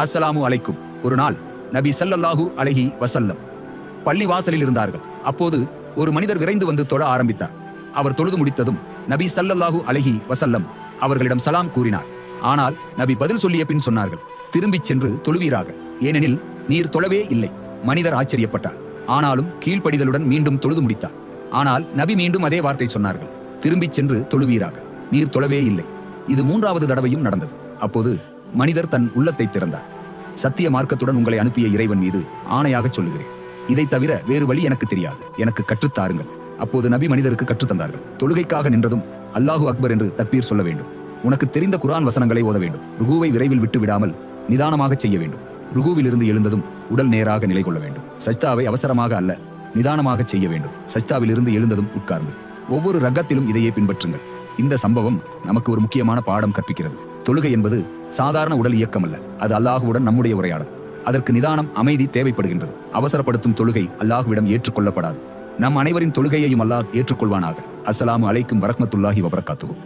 அஸ்ஸலாமு அலைக்கும். ஒரு நாள் நபி சல்லல்லாஹூ அலஹி வசல்லம் பள்ளி வாசலில் இருந்தார்கள். அப்போது ஒரு மனிதர் விரைந்து வந்து தொழ ஆரம்பித்தார். அவர் தொழுது முடித்ததும் நபி சல்லல்லாஹூ அலஹி வசல்லம் அவர்களிடம் சலாம் கூறினார். ஆனால் நபி பதில் சொல்லிய பின் சொன்னார்கள் திரும்பிச் சென்று தொழுவீராக. ஏனெனில் நீர் தொழவே இல்லை. மனிதர் ஆச்சரியப்பட்டார். ஆனாலும் கீழ்ப்படிதலுடன் மீண்டும் தொழுது முடித்தார். ஆனால் நபி மீண்டும் அதே வார்த்தை சொன்னார்கள் திரும்பிச் சென்று தொழுவீராக. நீர் தொழவே இல்லை. இது மூன்றாவது தடவையும் நடந்தது. அப்போது மனிதர் தன் உள்ளத்தை திறந்தார். சத்திய மார்க்கத்துடன் உங்களை அனுப்பிய இறைவன் மீது ஆணையாகச் சொல்லுகிறேன். இதை தவிர வேறு வழி எனக்கு தெரியாது. எனக்கு கற்றுத்தாருங்கள் அப்போது நபி மனிதருக்கு கற்றுத்தந்தார்கள் தொழுகைக்காக நின்றதும் அல்லாஹு அக்பர் என்று தக்பீர் சொல்ல வேண்டும். உனக்கு தெரிந்த குரான் வசனங்களை ஓத வேண்டும். ருகுவை விரைவில் விட்டு விடாமல் நிதானமாக செய்ய வேண்டும். ருகுவில் இருந்து எழுந்ததும் உடல் நேராக நிலை கொள்ள வேண்டும். சஜ்தாவை அவசரமாக அல்ல நிதானமாக செய்ய வேண்டும். சஜ்தாவில் இருந்து எழுந்ததும் உட்கார்ந்து. ஒவ்வொரு ரகத்திலும் இதையே பின்பற்றுங்கள். இந்த சம்பவம் நமக்கு ஒரு முக்கியமான பாடம் கற்பிக்கிறது. தொழுகை என்பது சாதாரண உடல் இயக்கம் அல்ல அது அல்லாஹுவுடன் நம்முடைய உரையாடல். அதற்கு நிதானம் அமைதி தேவைப்படுகின்றது. அவசரப்படுத்தும் தொழுகை அல்லாஹுவிடம் ஏற்றுக்கொள்ளப்படாது. நம் அனைவரின் தொழுகையையும் அல்லாஹ் ஏற்றுக்கொள்வானாக. அஸ்ஸலாமு அலைக்கும் வரஹ்மத்துல்லாஹி வபரகாத்துஹு.